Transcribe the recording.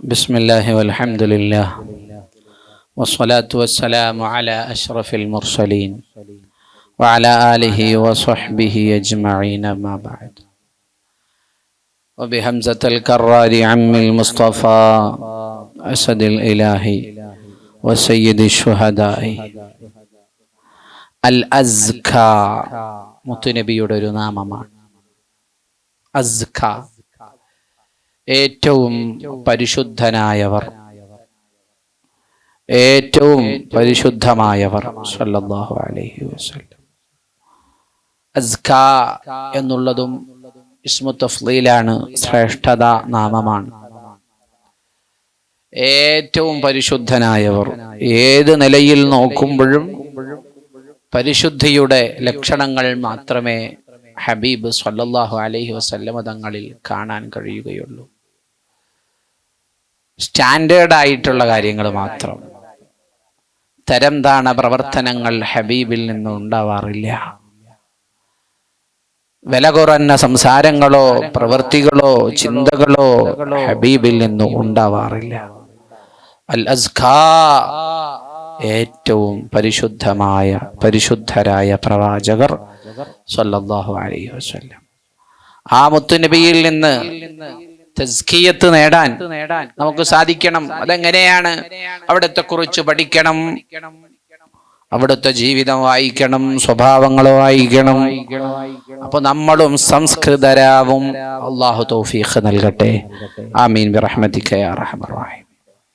بسم الله والحمد لله والصلاة والسلام على أشرف المرسلين وعلى آله وصحبه أجمعين ما بعد وبهمزة الكرار عم المصطفى أسد الإله وسيد الشهداء അൽ അസ്ക മുത്തുനബിയുടെ ഒരു നാമമാണ് അസ്ക ഏറ്റവും പരിശുദ്ധനായവർ. ഏറ്റവും പരിശുദ്ധമായവർ സല്ലല്ലാഹു അലൈഹി വസല്ലം. അസ്ക എന്നുള്ളതും ഇസ്മു തഫ്ലീലാണ് ശ്രേഷ്ഠത നാമമാണ്. ഏറ്റവും പരിശുദ്ധനായവർ ഏത് നിലയിൽ നോക്കുമ്പോഴും പരിശുദ്ധിയുടെ ലക്ഷണങ്ങൾ മാത്രമേ ഹബീബ് സല്ലല്ലാഹു അലൈഹി വസല്ലമ തങ്ങളിൽ കാണാൻ കഴിയുകയുള്ളൂ. സ്റ്റാൻഡേർഡ് ആയിട്ടുള്ള കാര്യങ്ങൾ മാത്രം. തരം താണ പ്രവർത്തനങ്ങൾ ഹബീബിൽ നിന്നും ഉണ്ടാവാറില്ല. വില കുറഞ്ഞ സംസാരങ്ങളോ പ്രവൃത്തികളോ ചിന്തകളോ ഹബീബിൽ നിന്നും ഉണ്ടാവാറില്ല. അൽ അസ്ഖാ ഏറ്റവും പരിശുദ്ധമായ പരിശുദ്ധരായ പ്രവാചകർ സല്ലല്ലാഹു അലൈഹി വസല്ലം. ആ മുത്തുനബിയിൽ നിന്ന് തസ്കിയത്ത് നേടാൻ നമുക്ക് സാധിക്കണം. അതെങ്ങനെയാണ്? അവിടുത്തെ കുറിച്ച് പഠിക്കണം. അവിടുത്തെ ജീവിതം വായിക്കണം. സ്വഭാവങ്ങൾ വായിക്കണം. അപ്പൊ നമ്മളും സംസ്കൃതരാവും. അള്ളാഹു തൗഫീഖ് നൽകട്ടെ. ആമീൻ. ബിറഹ്മതിക യാ റഹ്മാൻ റഹീം.